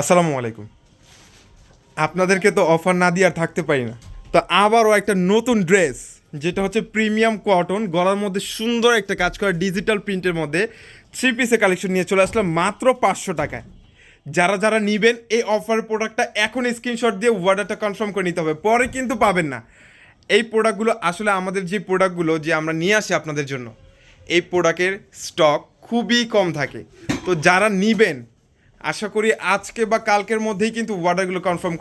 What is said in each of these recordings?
আসসালামু আলাইকুম। আপনাদেরকে তো অফার না দিয়ে আর থাকতে পারি না। তো আবারও একটা নতুন ড্রেস যেটা হচ্ছে প্রিমিয়াম কটন গলার মধ্যে সুন্দর একটা কাজ করা ডিজিটাল প্রিন্টের মধ্যে থ্রি পিসের কালেকশন নিয়ে চলে আসলাম মাত্র পাঁচশো টাকায়। যারা যারা নিবেন, এই অফার প্রোডাক্টটা এখন স্ক্রিনশট দিয়ে অর্ডারটা কনফার্ম করে নিতে হবে, পরে কিন্তু পাবেন না। এই প্রোডাক্টগুলো আসলে আমাদের যে প্রোডাক্টগুলো যে আমরা নিয়ে আসি আপনাদের জন্য, এই প্রোডাক্টের স্টক খুবই কম থাকে। তো যারা নিবেন আশা করি আজকে বা কালকের মধ্যেই কিন্তু অর্ডারগুলো কনফার্ম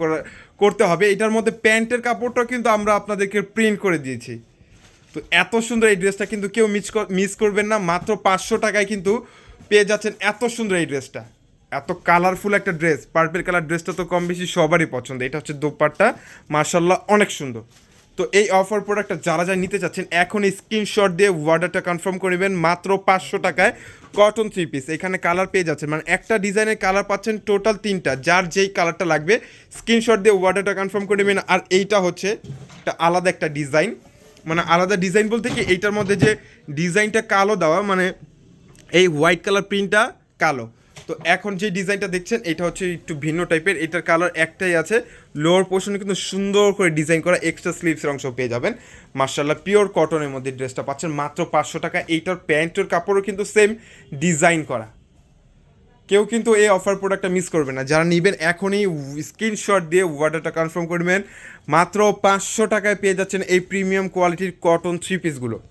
করতে হবে। এটার মধ্যে প্যান্টের কাপড়টাও কিন্তু আমরা আপনাদেরকে প্রিন্ট করে দিয়েছি। তো এত সুন্দর এই ড্রেসটা কিন্তু কেউ মিস মিস করবেন না। মাত্র পাঁচশো টাকায় কিন্তু পেয়ে যাচ্ছেন এত সুন্দর এই ড্রেসটা এত কালারফুল একটা ড্রেস পার্পেল কালার ড্রেসটা তো কম বেশি সবারই পছন্দ। এটা হচ্ছে দোপাট্টা। মার্শাল্লাহ অনেক সুন্দর। তো এই অফার প্রোডাক্টটা যারা যারা নিতে চাচ্ছেন, এখন স্ক্রিনশট দিয়ে অর্ডারটা কনফার্ম করে নেবেন, মাত্র পাঁচশো টাকায় কটন থ্রি পিস এখানে কালার পেয়ে যাচ্ছেন মানে একটা ডিজাইনের কালার পাচ্ছেন টোটাল তিনটা, যার যেই কালারটা লাগবে স্ক্রিনশট দিয়ে অর্ডারটা কনফার্ম করে নেবেন। আর এইটা হচ্ছে একটা আলাদা একটা ডিজাইন মানে আলাদা ডিজাইন বলতে কি, এইটার মধ্যে যে ডিজাইনটা কালো দেওয়া মানে এই হোয়াইট কালার প্রিন্টটা কালো। তো এখন যে ডিজাইনটা দেখছেন, এটা হচ্ছে একটু ভিন্ন টাইপের। এটার কালার একটাই আছে। লোয়ার পোর্শনে কিন্তু সুন্দর করে ডিজাইন করা এক্সট্রা স্লিভসের অংশ পেয়ে যাবেন। মার্শাল্লাহ পিওর কটনের মধ্যে ড্রেসটা পাচ্ছেন। মাত্র পাঁচশো টাকা। এইটার প্যান্টের কাপড়ও কিন্তু সেম ডিজাইন করা। কেউ কিন্তু এই অফার প্রোডাক্টটা মিস করবে না। যারা নেবেন, এখনই স্ক্রিনশট দিয়ে অর্ডারটা কনফার্ম করবেন মাত্র পাঁচশো টাকায় পেয়ে যাচ্ছেন এই প্রিমিয়াম কোয়ালিটির কটন থ্রি পিসগুলো